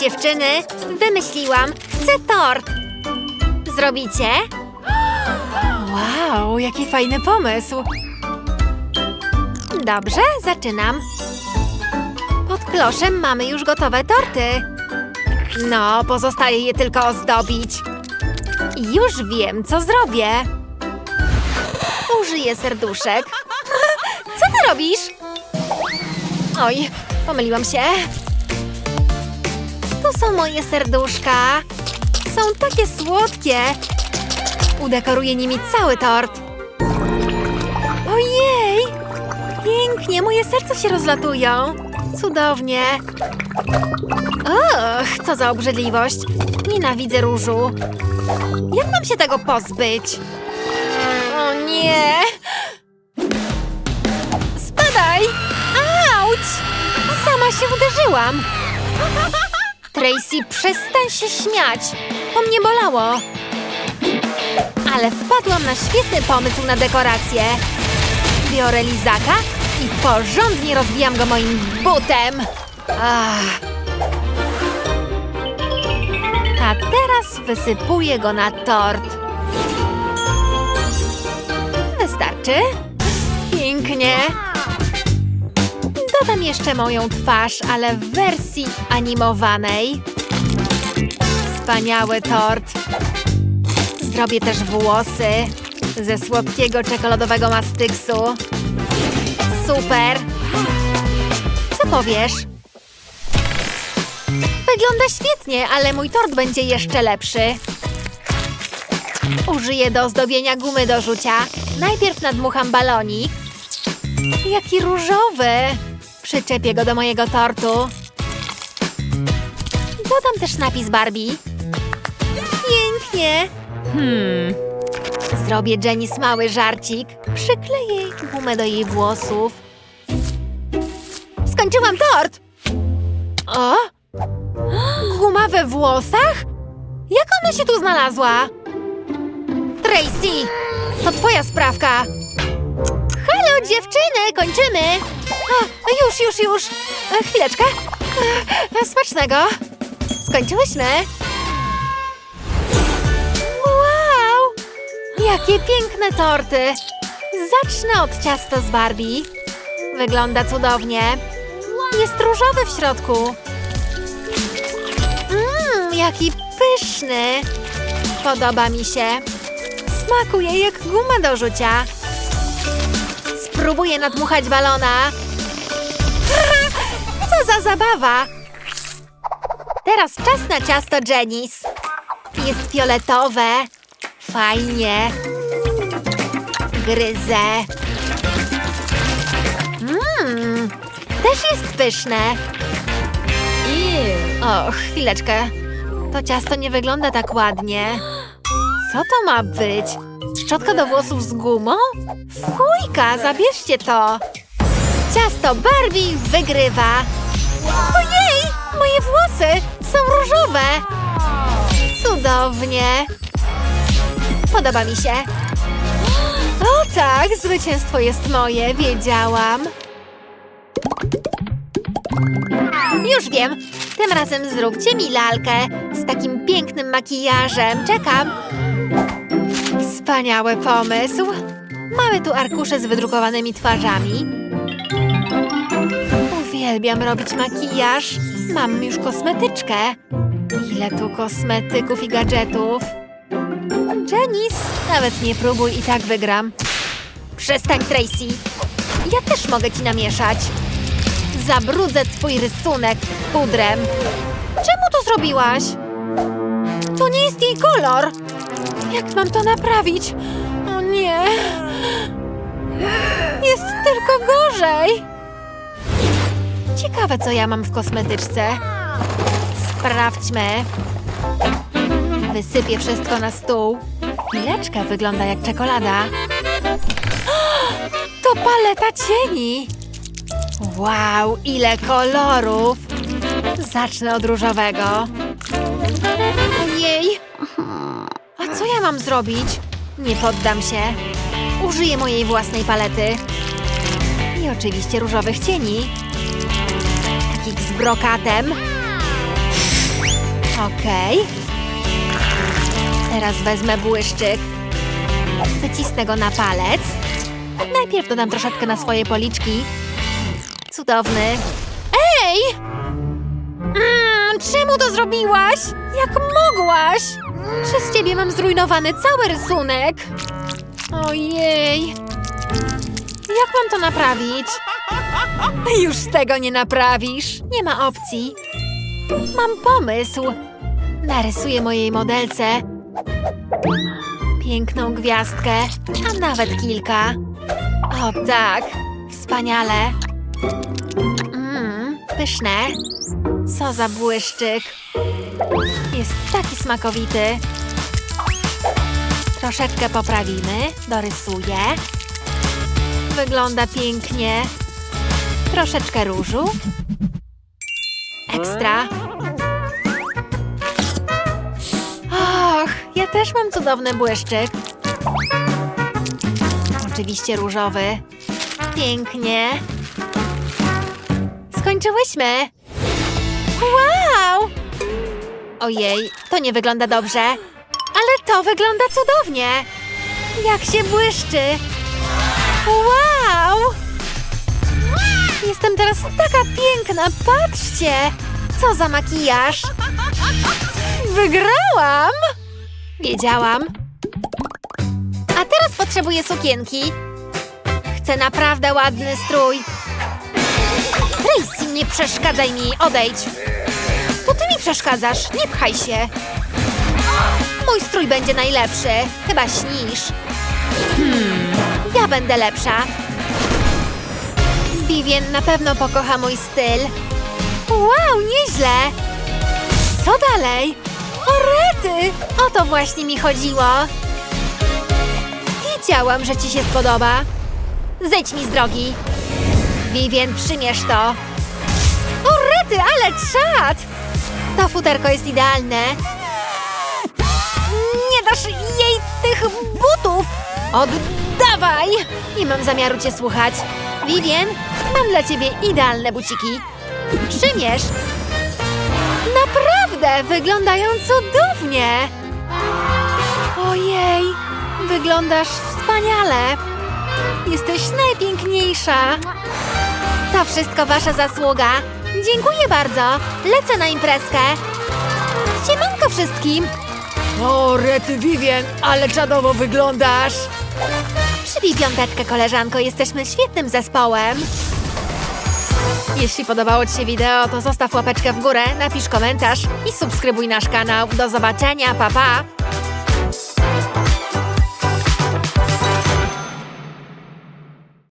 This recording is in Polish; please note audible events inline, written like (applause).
dziewczyny! Wymyśliłam! Chcę tort! Zrobicie? Wow, jaki fajny pomysł. Dobrze, zaczynam. Pod kloszem mamy już gotowe torty. No, pozostaje je tylko ozdobić. Już wiem, co zrobię. Użyję serduszek. (laughs) Co ty robisz? Oj, pomyliłam się. Moje serduszka. Są takie słodkie. Udekoruję nimi cały tort. Ojej! Pięknie, moje serca się rozlatują. Cudownie. Och, co za obrzydliwość. Nienawidzę różu. Jak mam się tego pozbyć? O nie! Spadaj! Auć! Sama się uderzyłam. (laughs) Tracy, przestań się śmiać. To mnie bolało. Ale wpadłam na świetny pomysł na dekorację. Biorę lizaka i porządnie rozbijam go moim butem. Ach. A teraz wysypuję go na tort. Wystarczy? Pięknie. Dodam jeszcze moją twarz, ale w wersji animowanej. Wspaniały tort. Zrobię też włosy ze słodkiego czekoladowego mastyksu. Super! Co powiesz? Wygląda świetnie, ale mój tort będzie jeszcze lepszy. Użyję do ozdobienia gumy do rzucia. Najpierw nadmucham balonik. Jaki różowy! Przyczepię go do mojego tortu. Dodam też napis Barbie. Pięknie! Hmm, Zrobię Jenis mały żarcik. Przykleję gumę do jej włosów. Skończyłam tort! O? Guma we włosach? Jak ona się tu znalazła? Tracy! To twoja sprawka! Halo, dziewczyny! Kończymy! O, już, już, już! E, Chwileczkę. E, Smacznego! Skończyłyśmy! Wow! Jakie piękne torty! Zacznę od ciasta z Barbie. Wygląda cudownie. Jest różowy w środku. Mmm, jaki pyszny! Podoba mi się. Smakuje jak guma do rzucia. Spróbuję nadmuchać balona. Co za zabawa! Teraz czas na ciasto Jenis. Jest fioletowe. Fajnie. Gryzę. Mmm, też jest pyszne. O, chwileczkę. To ciasto nie wygląda tak ładnie. Co to ma być? Szczotka do włosów z gumą? Fujka, zabierzcie to. Ciasto Barbie wygrywa. Włosy są różowe. Cudownie. Podoba mi się. O tak, zwycięstwo jest moje, wiedziałam. Już wiem. Tym razem zróbcie mi lalkę z takim pięknym makijażem. Czekam. Wspaniały pomysł. Mamy tu arkusze z wydrukowanymi twarzami. Uwielbiam robić makijaż. Mam już kosmetyczkę. Ile tu kosmetyków i gadżetów. Jenis, nawet nie próbuj i tak wygram. Przestań, Tracy. Ja też mogę ci namieszać. Zabrudzę twój rysunek pudrem. Czemu to zrobiłaś? To nie jest jej kolor. Jak mam to naprawić? O nie. Jest tylko gorzej. Ciekawe, co ja mam w kosmetyczce. Sprawdźmy. Wysypię wszystko na stół. Chwileczkę wygląda jak czekolada. To paleta cieni. Wow, ile kolorów! Zacznę od różowego. Ojej! A co ja mam zrobić? Nie poddam się. Użyję mojej własnej palety. I oczywiście różowych cieni. Z brokatem. Okej. Teraz wezmę błyszczyk. Wycisnę go na palec. Najpierw dodam troszeczkę na swoje policzki. Cudowny. Ej! Mm, czemu to zrobiłaś? Jak mogłaś? Przez ciebie mam zrujnowany cały rysunek. Ojej. Jak mam to naprawić? Już tego nie naprawisz. Nie ma opcji. Mam pomysł. Narysuję mojej modelce piękną gwiazdkę, a nawet kilka. O tak, wspaniale. Mmm, pyszne. Co za błyszczyk. Jest taki smakowity. Troszeczkę poprawimy, dorysuję. Wygląda pięknie. Troszeczkę różu. Ekstra. Och, ja też mam cudowny błyszczyk. Oczywiście różowy. Pięknie. Skończyłyśmy. Wow! Ojej, to nie wygląda dobrze. Ale to wygląda cudownie. Jak się błyszczy. Wow! Jestem teraz taka piękna, patrzcie! Co za makijaż! Wygrałam! Wiedziałam. A teraz potrzebuję sukienki. Chcę naprawdę ładny strój. Tracy, nie przeszkadzaj mi, odejdź. To ty mi przeszkadzasz, nie pchaj się. Mój strój będzie najlepszy. Chyba śnisz. Hmm, ja będę lepsza. Vivien na pewno pokocha mój styl. Wow, nieźle. Co dalej? O rety! O to właśnie mi chodziło. Wiedziałam, że ci się spodoba. Zejdź mi z drogi. Vivien, przymierz to. O rety, ale czad! To futerko jest idealne. Nie dasz jej tych butów! Oddawaj! Nie mam zamiaru cię słuchać. Vivien, mam dla ciebie idealne buciki. Przymierz. Naprawdę, wyglądają cudownie. Ojej, wyglądasz wspaniale. Jesteś najpiękniejsza. To wszystko wasza zasługa. Dziękuję bardzo. Lecę na imprezkę. Siemanko wszystkim. O, Rety Vivien, ale czadowo wyglądasz! Przybij piąteczkę, koleżanko. Jesteśmy świetnym zespołem. Jeśli podobało Ci się wideo, to zostaw łapeczkę w górę, napisz komentarz i subskrybuj nasz kanał. Do zobaczenia, pa pa!